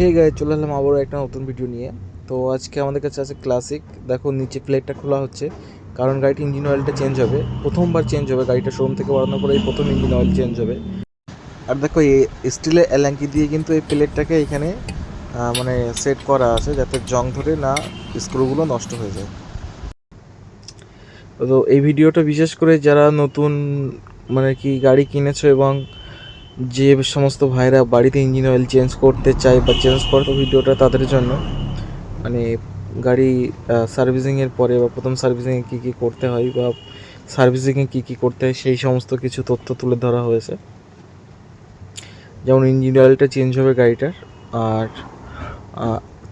হে গায়ে চলে এলাম আবারও একটা নতুন ভিডিও নিয়ে। তো আজকে আমাদের কাছে আছে ক্লাসিক দেখো, নিচে প্লেটটা খোলা হচ্ছে। কারণ গাড়ির ইঞ্জিন অয়েলটা চেঞ্জ হবে। প্রথমবার চেঞ্জ হবে গাড়িটা শোরুম থেকে বাড়ানোর পরে এই প্রথম ইঞ্জিন অয়েল চেঞ্জ হবে। আর দেখো, এই স্টিলের এলাঙ্কি দিয়ে কিন্তু এই প্লেটটাকে এখানে মানে সেট করা আছে যাতে জং ধরে না স্ক্রুগুলো নষ্ট হয়ে যায়। তো এই ভিডিওটা বিশেষ করে যারা নতুন মানে কি গাড়ি কিনেছো এবং যে সমস্ত ভাইরা বাড়িতে ইঞ্জিন অয়েল চেঞ্জ করতে চায় বা চেঞ্জ করে তো ভিডিওটা তাদের জন্য। মানে গাড়ি সার্ভিসিংয়ের পরে বা প্রথম সার্ভিসিংয়ে কী কী করতে হয় বা সার্ভিসিংয়ে কী কী করতে হয় সেই সমস্ত কিছু তথ্য তুলে ধরা হয়েছে। যেমন ইঞ্জিন অয়েলটা চেঞ্জ হবে গাড়িটার, আর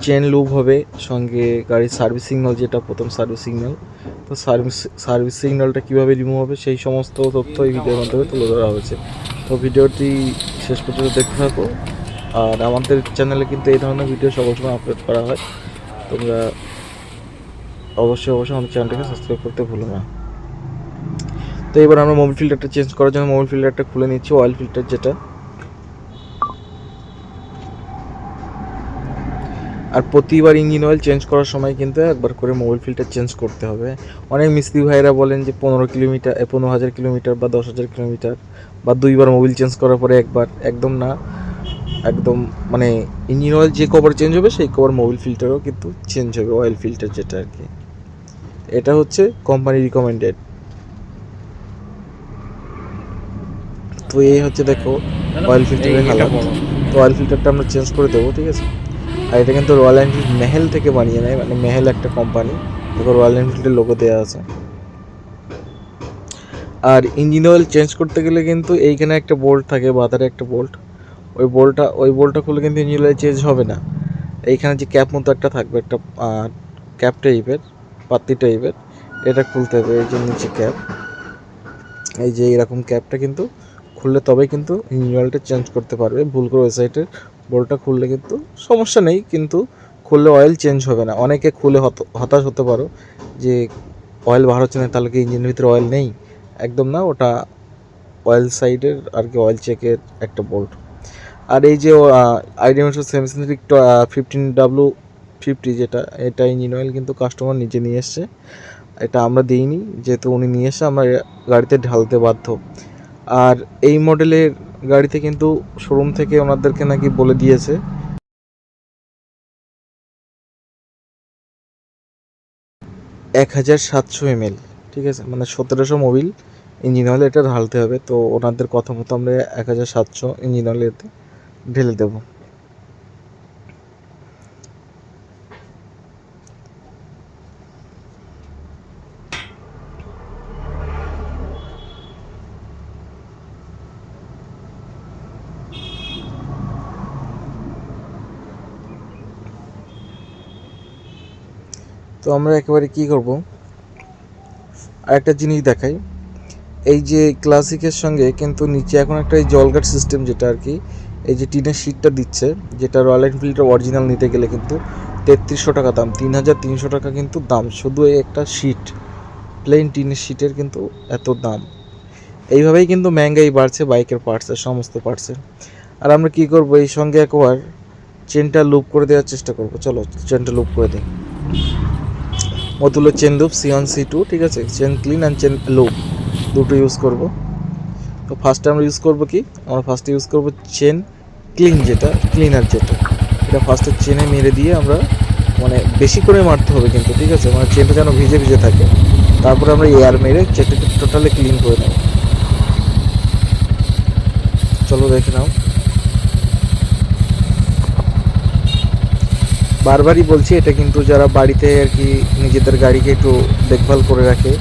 চেন লুপ হবে সঙ্গে গাড়ির সার্ভিস সিগন্যাল যেটা প্রথম সার্ভিস সিগন্যাল তো সার্ভিস সার্ভিস সিগন্যালটা কীভাবে রিমুভ হবে সেই সমস্ত তথ্য এই ভিডিওর মাধ্যমে তুলে ধরা হয়েছে। তো ভিডিওটি শেষ পর্যন্ত দেখতে থাকো। আর আমাদের চ্যানেলে কিন্তু এই ধরনের ভিডিও সকল সময় আপলোড করা হয়। তোমরা অবশ্যই অবশ্যই আমাদের চ্যানেলটাকে সাবস্ক্রাইব করতে ভুলো না। তো এবার আমরা মোবাইল ফিল্টারটা চেঞ্জ করার জন্য মোবাইল ফিল্টারটা খুলে নিচ্ছি অয়েল ফিল্টার যেটা। আর প্রতিবার ইঞ্জিন অয়েল চেঞ্জ করার সময় কিন্তু একবার করে মোবাইল ফিল্টার চেঞ্জ করতে হবে। অনেক মিস্ত্রি ভাইরা বলেন যে পনেরো কিলোমিটার এ, পনেরো হাজার কিলোমিটার বা দশ হাজার কিলোমিটার বা দুইবার মোবিল চেঞ্জ করার পরে একবার একদম না। একদম মানে ইঞ্জিন অয়েল যে কভার চেঞ্জ হবে সেই কভার মোবিল ফিল্টারও কিন্তু চেঞ্জ হবে অয়েল ফিল্টার যেটা আর কি। এটা হচ্ছে কোম্পানি রিকমেন্ডেড তো এই হচ্ছে দেখো অয়েল ফিল্টারের হালাত। তো অয়েল ফিল্টারটা আমরা চেঞ্জ করে দেবো ঠিক আছে? আর এটা কিন্তু রয়্যাল এনফিল্ড মেহেল থেকে বানিয়ে নেয় মানে মেহেল একটা কোম্পানি দেখো রয়্যাল এনফিল্ডের লোগো দেওয়া আছে। আর ইঞ্জিন অয়েল চেঞ্জ করতে গেলে কিন্তু এইখানে একটা বোল্ট থাকে বাজারে একটা বোল্ট ওই বোল্টটা ওই বোল্টটা খুলে কিন্তু ইঞ্জিন অয়েল চেঞ্জ হবে না। এইখানে যে ক্যাপ মতো একটা থাকবে, একটা ক্যাপ টাইপের পাত্তি টাইপের এটা খুলতে হবে, এই যে নিচে ক্যাপ এই যে এরকম ক্যাপটা কিন্তু খুললে তবেই কিন্তু ইঞ্জিন অয়েলটা চেঞ্জ করতে পারবে। ভুল করে ওই সাইডের বোল্টটা খুললে কিন্তু সমস্যা নেই, কিন্তু খুললে অয়েল চেঞ্জ হবে না। অনেকে খুলে হত- হতাশ হতে পারো যে অয়েল বার হচ্ছে না, তাহলে কি ইঞ্জিনের ভিতরে অয়েল নেই? একদম না, ওটা অয়েল সাইডের আর কি অয়েল চেকের একটা বোল্ট আর এই যে আইডিয়ামেশন সেমিসেন্ট্রিক ফিফটিন ডাব্লু ফিফটি যেটা, এটা ইঞ্জিন অয়েল কিন্তু কাস্টমার নিজে নিয়ে এসছে। এটা আমরা দিইনি, যেহেতু উনি নিয়ে এসে আমরা গাড়িতে ঢালতে বাধ্য। আর এই মডেলের গাড়িতে কিন্তু শোরুম থেকে ওনাদেরকে নাকি বলে দিয়েছে। এক হাজার সাতশো এমএল ঠিক আছে? মানে সতেরোশো মোবিল ইঞ্জিন অয়েল এটা ঢালতে হবে। তো ওনাদের কথা মতো আমরা এক হাজার সাতশো ইঞ্জিন অয়েল এতে ঢেলে দেবো। তো আমরা একেবারে কি করব? আরেকটা জিনিস দেখাই। এই যে ক্লাসিকের সঙ্গে কিন্তু নিচে এখন একটা এই জলগাট সিস্টেম যেটা আর কি, এই যে টিনের শিটটা দিচ্ছে, যেটা রয়্যাল এনফিল্ডের অরিজিনাল নিতে গেলে কিন্তু তেত্রিশশো টাকা দাম তিন হাজার তিনশো টাকা কিন্তু দাম, শুধু এই একটা শিট প্লেন টিনের শিটের কিন্তু এত দাম। এইভাবেই কিন্তু ম্যাঙ্গাই বাড়ছে বাইকের পার্টসের সমস্ত পার্টসের আর আমরা কি করব? এই সঙ্গে একবার চেনটা লুপ করে দেওয়ার চেষ্টা করব। চলো চেনটা লুপ করে দিই। মতুলের chain lube C one C two ঠিক আছে? Chain clean and chain lube দুটো ইউজ করব। তো ফার্স্টে আমরা ইউজ করব কি? আমরা ফার্স্টে ইউজ করব চেন ক্লিন যেটা, ক্লিনার যেটা। এটা ফার্স্টে চেনে মেরে দিয়ে আমরা মানে বেশি করে মারতে হবে কিন্তু, ঠিক আছে? মানে চেনটা যেন ভিজে ভিজে থাকে। তারপরে আমরা এয়ার মেরে চেনটাকে টোটালি ক্লিন করে নেব। চলো দেখে নাও। বারবারই বলছি, এটা কিন্তু যারা বাড়িতে আর কি নিজেদের গাড়িকে একটু দেখভাল করে রাখে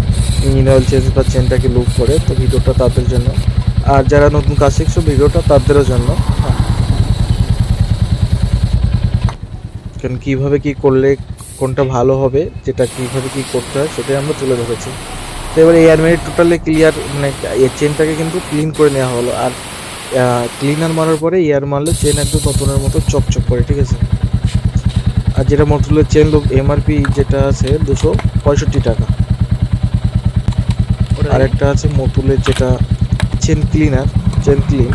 ইঞ্জিন অয়েল চেঞ্জ বা চেনটাকে লুক করে, তো ভিডিওটা তাদের জন্য। আর যারা নতুন কাজ শিখছো, ভিডিওটা তাদেরও জন্য। কারণ কীভাবে কি করলে কোনটা ভালো হবে, যেটা কীভাবে কি করতে হয়, সেটাই আমরা তুলে ধরেছি। তো এবার এয়ার মেরে টোটালি ক্লিয়ার মানে এই চেনটাকে কিন্তু ক্লিন করে নেওয়া হলো। আর ক্লিনার মারার পরে এয়ার মারলে চেন একদম নতুনের মতো চকচক করে, ঠিক আছে? আর যেটা মটুলের চেন লুক এমআরপি যেটা আছে দুশো পঁয়ষট্টি টাকা। আর একটা আছে মতুলের যেটা চেন ক্লিনার চেন ক্লিন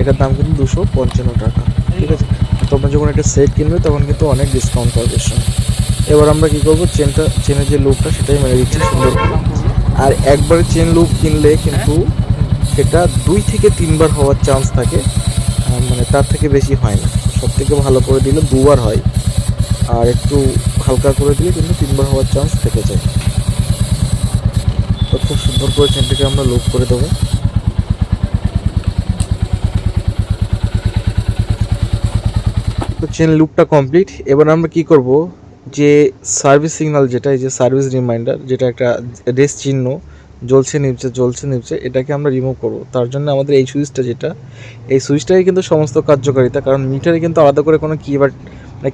এটার দাম কিন্তু দুশো পঞ্চান্ন টাকা ঠিক আছে? তোমরা যখন একটা সেট কিনবে তখন কিন্তু অনেক ডিসকাউন্ট পাবে এর সঙ্গে। এবার আমরা কী করব? চেনটা চেনের যে লুপটা সেটাই মেরে দিচ্ছি সুন্দর করে। আর একবার চেন লুপ কিনলে কিন্তু সেটা দুই থেকে তিনবার হওয়ার চান্স থাকে মানে তার থেকে বেশি হয় না। সব থেকে ভালো করে দিলে দুবার হয়। আর একটু হালকা করে দিলে কিন্তু তিনবার হওয়ার চান্স থেকে যায়। তো খুব সুন্দর করে চেনটাকে আমরা লুপ করে দেবো। তো চেন লুপটা কমপ্লিট এবার আমরা কি করব? যে সার্ভিস সিগন্যাল যেটা, এই যে সার্ভিস রিমাইন্ডার যেটা একটা রেস চিহ্ন, জ্বলছে, নিভছে জ্বলছে, নিভছে, এটাকে আমরা রিমুভ করব। তার জন্য আমাদের এই সুইচটা যেটা, এই সুইচটাই কিন্তু সমস্ত কার্যকারিতা, কারণ মিটারে কিন্তু আলাদা করে কোনো মানে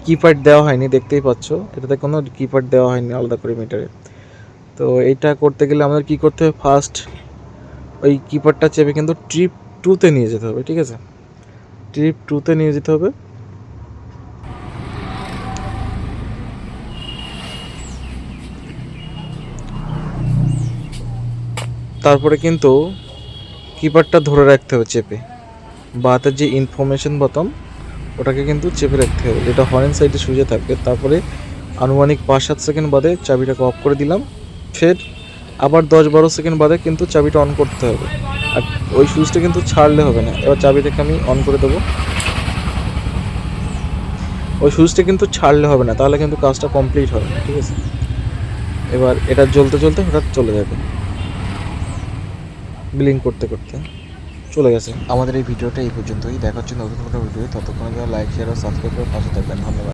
কিপ্যাড দেওয়া হয়নি, দেখতেই পাচ্ছ। এটাতে কোনো কিপ্যাড দেওয়া হয়নি, আলাদা করে মিটারে তো এটা করতে গেলে আমাদের কি করতে হবে? ফার্স্ট ওই কিপ্যাডটা চেপে কিন্তু ট্রিপ টুতে নিয়ে যেতে হবে, ঠিক আছে? ট্রিপ টুতে নিয়ে যেতে হবে। তারপরে কিন্তু কিপারটা ধরে রাখতে হবে চেপে। বাতের যে ইনফরমেশন বোতাম ওটাকে কিন্তু চেপে রাখতে হবে। যেটা হরেন সাইডে সুইচে থাকবে, তারপরে আনুমানিক পাঁচ সাত সেকেন্ড বাদে চাবিটাকে অফ করে দিলাম। ফের আবার দশ বারো সেকেন্ড বাদে কিন্তু চাবিটা অন করতে হবে। আর ওই সুইচটা কিন্তু ছাড়লে হবে না। এবার চাবিটাকে আমি অন করে দেবো। ওই সুইচটা কিন্তু ছাড়লে হবে না, তাহলে কিন্তু কাজটা কমপ্লিট হবে ঠিক আছে? এবার এটা জ্বলতে জ্বলতে হঠাৎ চলে যাবে। বিলিং করতে করতে। চলে গেছে। আমাদের এই ভিডিওটা এই পর্যন্তই। দেখা হচ্ছে নতুন কোনো ভিডিও ততক্ষণে লাইক শেয়ার ও সাবস্ক্রাইব করে পাশে থাকবেন। ধন্যবাদ।